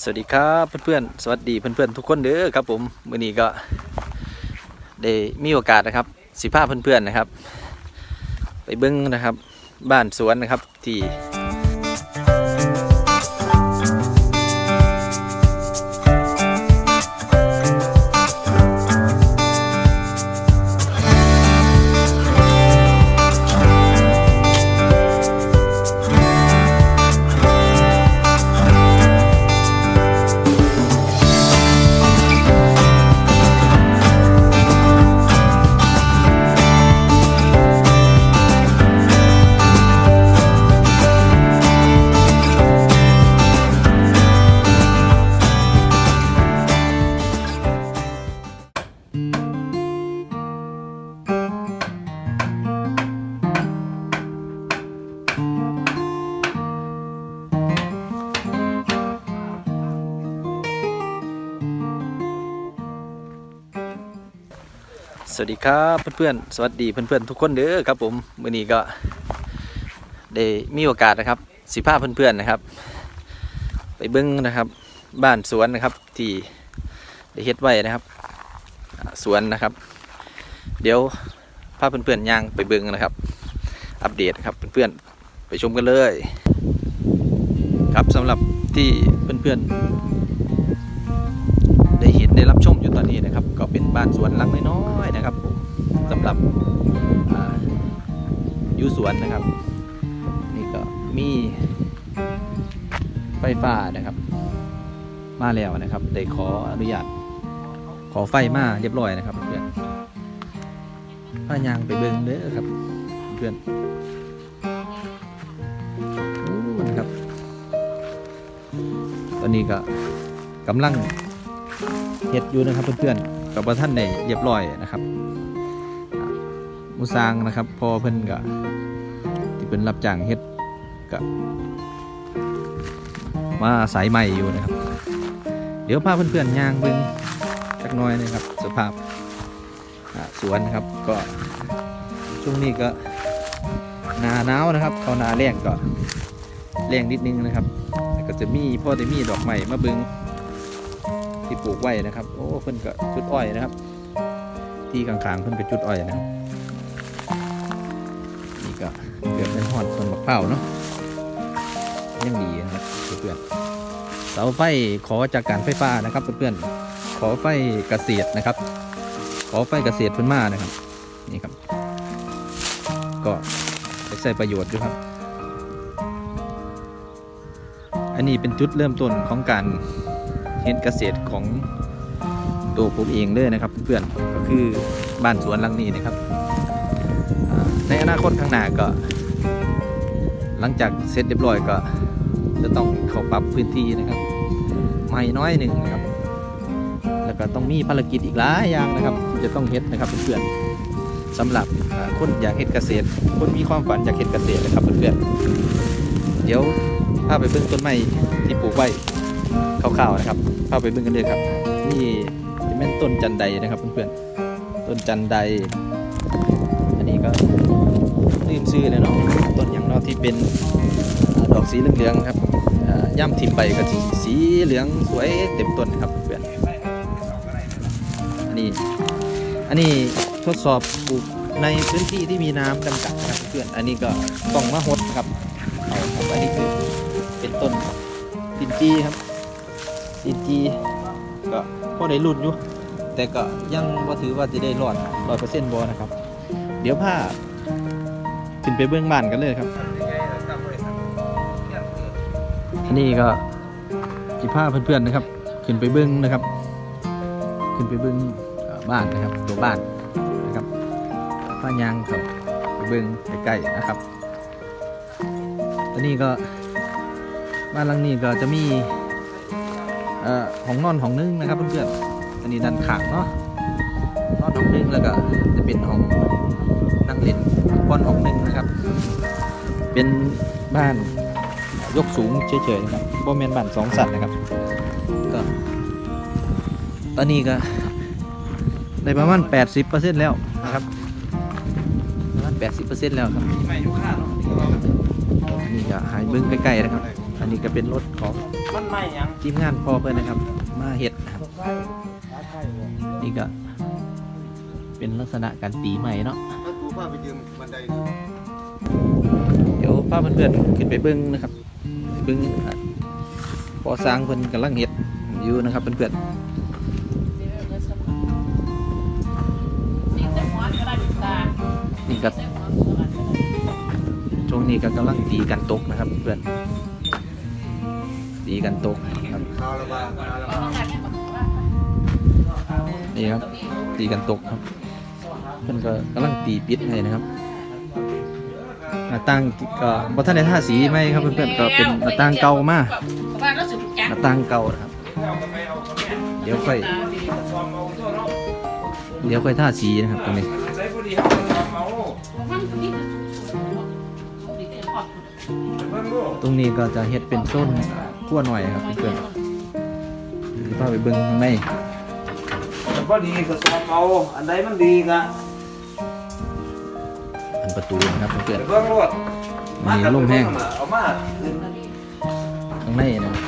สวัสดีครับเพื่อนๆ สวัสดีเพื่อนๆทุกคนเด้อครับผมมื้อนี้ก็ได้มีโอกาสนะครับสิภาเพื่อนๆนะครับ ไปเบิ้งนะครับ บ้านสวนนะครับที่ สวัสดีครับเพื่อนๆ สวัสดีเพื่อนๆทุกคนเด้อครับผมมื้อนี้ก็ได้มีโอกาสนะครับสิพาพเพื่อนๆนะครับ ไปเบิ้งนะครับบ้านสวนนะครับที่ได้เฮ็ดไว้นะครับสวนนะครับ เดี๋ยวพาพเพื่อนๆย่างไปเบิ้งนะครับ อัปเดตครับเพื่อนๆไปชมกันเลย ครับสำหรับที่เพื่อนๆ ได้เห็นได้รับชมอยู่ตอนนี้นะครับ ก็เป็น บ้านสวนหลังน้อยๆนะครับผมสำหรับอยู่สวนนะครับ นี่ก็มีไฟฟ้านะครับ มาแล้วนะครับได้ขออนุญาตขอไฟมาเรียบร้อยนะครับเพื่อนพายางไปเบิ่งเด้อครับเพื่อนอู้นะครับ ตอนนี้ก็กำลังเฮ็ดอยู่นะครับเพื่อนๆ กับว่าท่านในเรียบร้อยนะครับมูซางนะครับพอเพิ่นก็ที่เป็นรับจ้างเฮ็ดก็มาสายใหม่อยู่นะครับ เดี๋ยวพาเพื่อนๆย่างบิ่งจักหน้อยนะครับ สภาพสวนนะครับก็ช่วงนี้ก็หนาหนาวนะครับเขาหนาแรงก็แรงนิดนึงนะครับ ก็จะมีพ่อได้มีดอกใหม่มาบิ่ง ที่ปลูกไว้นะครับ โอ้เพิ่นก็จุดอ้อยนะครับ ที่กลางๆเพิ่นก็จุดอ้อยนะนี่ก็เกือบเป็นหอดต้นมะพร้าวเนาะยังดีนะครับเพื่อนๆเสาไฟขอจากการไฟฟ้านะครับเพื่อนๆขอไฟเกษตรนะครับ ขอไฟเกษตรเพิ่นมานะครับนี่ครับ ก็ไปใช้ประโยชน์อยู่ครับ อันนี้เป็นจุดเริ่มต้นของการ เฮ็ดเกษตรของตัวผมเองเลยนะครับเพื่อนก็คือบ้านสวนหลังนี้นะครับในอนาคตข้างหน้าก็ หลังจากเสร็จเรียบร้อยก็ จะต้องเข้าปรับพื้นที่นะครับใหม่น้อยหนึ่งนะครับ แล้วก็ต้องมีภารกิจอีกหลายอย่างนะครับ จะต้องเฮ็ดนะครับเพื่อนๆสำหรับคนอยากเฮ็ดเกษตร คนมีความฝันอยากเฮ็ดเกษตรนะครับเพื่อนๆเดี๋ยวพาไปเบิ่งต้นไม้ที่ปลูกไว้ คร่าวๆนะครับ เข้าไปเบิ่งกันเลยครับ นี่จะเป็นต้นจันไดนะครับเพื่อนๆ ต้นจันได อันนี้ก็ลืมซื้อเลยเนาะ ต้นอย่างนาะที่เป็นดอกสีเหลืองๆครับย่ำทิมใบก็สีสีเหลืองสวยเต็มต้นครับเพื่อนอันนี้ อันนี้ทดสอบปลูกในพื้นที่ที่มีน้ำจำกัดนะครับเพื่อนอันนี้ก็ต้องมาหดครับเอาครับอันนี้คือเป็นต้นดินจีครับ ดินจีก็พอได้รุ่นอยู่ แต่ก็ยังว่าถือว่าจะได้รอดร้อยเปอร์เซ็นต์บอนะครับ เดี๋ยวผ้าขึ้นไปเบื้องบ้านกันเลยครับ อันนี้ก็จีผ้าเพื่อนๆนะครับ ขึ้นไปเบื้องนะครับ ขึ้นไปเบื้องบ้านนะครับ ตัวบ้านนะครับผ้ายางเขาไปเบื้องใกล้ๆนะครับอันนี้ก็บ้านหลังนี้ก็จะมี เอ่อของนอนของนึ่งนะครับเพื่อนๆอันนี้ด้านข้างเนาะนอนของนึ่งแล้วก็จะเป็นห้องนั่งเล่นบอลห้องนึ่งนะครับ เป็นบ้านยกสูงเฉยๆนะครับบ่แมนบ้านสองสัตว์นะครับก็ตอนนี้ก็ได้ประมาณ 80%แล้วนะครับประมาณ80%แล้วครับอันนี้ก็หายเบิ้งใกล้ๆนะครับ นนี้ก็เป็นรถของมันไม่ยังทีมงานพ่อเพื่อนนะครับ มาเห็ดนะครับนี่ก็ เป็นลักษณะการตีใหม่เนาะถ้ากูพาไปยืมบันไดเดี๋ยวพาเพื่อนๆขึ้นไปเบิ้งนะครับเบิ้งอะพอสร้างเพิ่อนกำลังเห็ดอยู่นะครับเพื่อนนี่ก็ตาๆนี่ก็ช่วงนี้ก็กำลังตีกันตกนะครับเพื่อน ตีกันตกครับนี่ครับ ตีกันตกครับเพิ่อนก็กำลังตีปิดให้นะครับหน้าต่างก็บ่ทันได้ทาสีไหมครับเพื่อนๆก็เป็นหน้าต่างเก่ามากบ้านเราสุดจัหน้าต่างเก่านะครับ เดี๋ยวค่อยเดี๋ยวค่อยท่าสีนะครับตรงนี้ก็นี่ดีแต่พอเบิ่งดูตรงนี้ก็จะเฮ็ดเป็นโซ นขั้วหน่อยครับเพื่อนๆหรือพาไปเบิ่งข้างในแต่พอดีก็สอบเอาอันใดมันดีก็อันประตูนะครับเพื่อนเบิ่งรถๆมันนี่ลมแห้งเอามาขึ้นข้างในนะครับ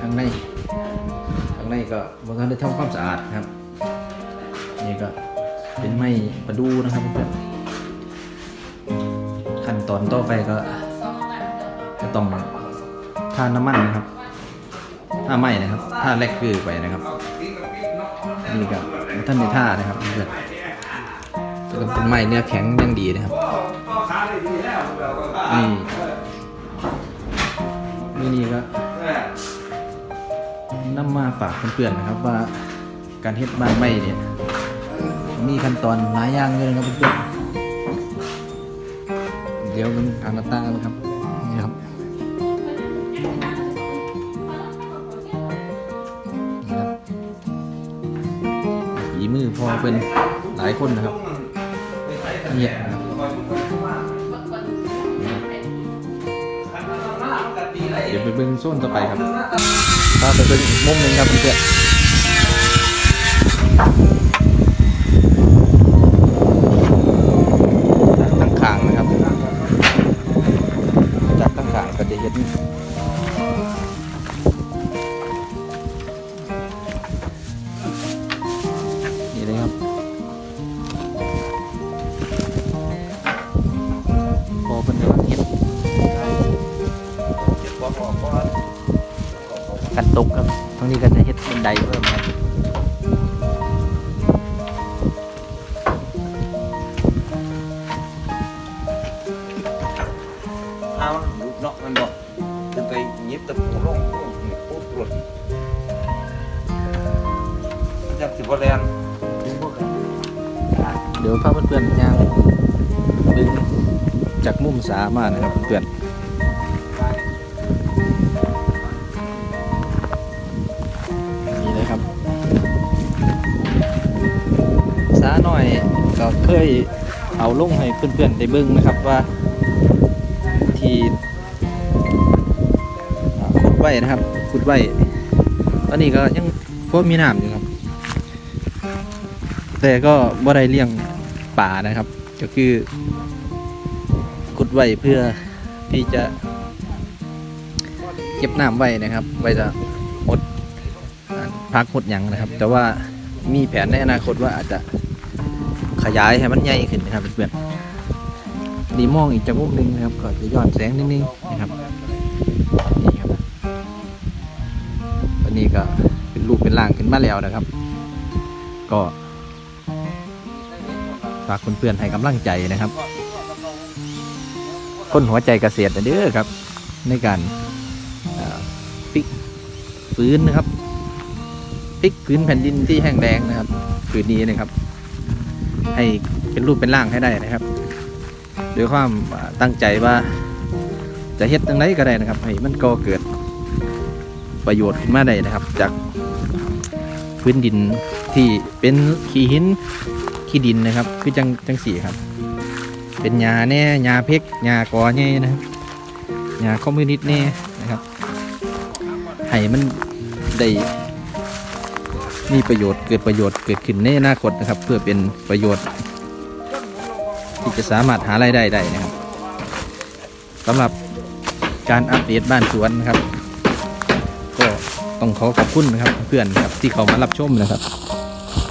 ข้างในข้างในก็บางครั้งได้ทำความสะอาดครับนี่ก็เป็นไม้ประดูนะครับเพื่อนๆขั้นตอนต่อไปก็จะต้อง ทาน้ำมันนะครับถ้าไหม้นะครับถ้าแลกเกลือไปนะครับนี่ก็ท่านในท่านะครับเพื่อนจะเป็นไม้เนื้อแข็งยังดีนะครับก็ขาได้ดีแล้วแล้วก็นี่นี่นี่ก็เออนำมาฝากเพื่อนๆนะครับว่าการเฮ็ดบ้านไม้เนี่ยมีขั้นตอนหลายอย่างเลยนะครับเพื่อนเดี๋ยวมันอ่านาตานะครับ พอเป็นหลายคนนะครับเนี่ยนะครับเดี๋ยวไปเบิ่งโซนต่อไปครับพาไปเบิ่งมุมหนึ่งครับเพื่อนจากตั้งขางนะครับ จากตั้งขางก็จะเห็น กันตกครับตรงนี้ก็จะเห็ดเป็นไดเพิ่มครับเอาลูกเนาะมันบอกจะไปยิบตะปูลงปุ๊บหลุดมันจักสิบ่แรงเดี๋ยวพาเพื่อนๆย่างดึงจากมุมสามานะครับเพื่อน หน่อยก็เคยเอาลงให้เพื่อนๆได้เบิ่งนะครับว่าที่ขุดไว้นะครับขุดไว้ตอนนี้ก็ยังพวกมีน้ำอยู่ครับ แต่ก็บ่ได้เลี้ยงป่านะครับ ก็คือขุดไว้เพื่อที่จะเก็บน้ำไว้นะครับ ไว้จะหดพักหดหยังนะครับ แต่ว่ามีแผนในอนาคตว่าอาจจะ ขยายให้มันใหญ่ขึ้นนะครับเพื่อนๆดีมองอีกจากมุมหนึงนะครับ ก็จะย้อนแสงนิดนึงนะครับนี่ครับตอนนี้ก็เป็นรูปเป็นร่างขึ้นมาแล้วนะครับ ก็ฝากเพื่อนๆให้กำลังใจนะครับคนหัวใจเกษตรนะเด้อครับ ในการเอ่อพลิกฟื้นนะครับพลิกพื้นแผ่นดินที่แห้งแล้งนะครับผืนนี้นะครับ ให้เป็นรูปเป็นร่างให้ได้นะครับด้วยความตั้งใจว่าจะเฮ็ดตั้งไรก็ได้นะครับ ให้มันก็เกิดประโยชน์ขึ้นมาได้นะครับ จากพื้นดินที่เป็นขี้หินขี้ดินนะครับ คือจังจังสีครับ เป็นยาแน่ยาเพกยากอแน่นะครับยาคอมมิวนิสต์แน่นะครับให้มันได้ มีประโยชน์เกิดประโยชน์เกิดขึ้นในอนาคตนะครับ เพื่อเป็นประโยชน์ ที่จะสามารถหารายได้ได้นะครับสำหรับการอัปเดตบ้านสวนนะครับ ก็ต้องขอขอบคุณนะครับ เพื่อนครับที่เขามารับชมนะครับ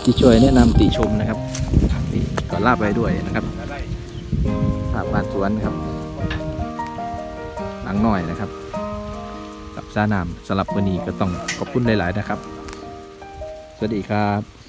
ที่ช่วยแนะนำติชมนะครับนี่ก็ลาบไปด้วยนะครับภาพบ้านสวนครับ หลังหน่อยนะครับ กับซานามสำหรับวันนี้ก็ต้องขอบคุณหลาย ๆ นะครับ สวัสดีครับ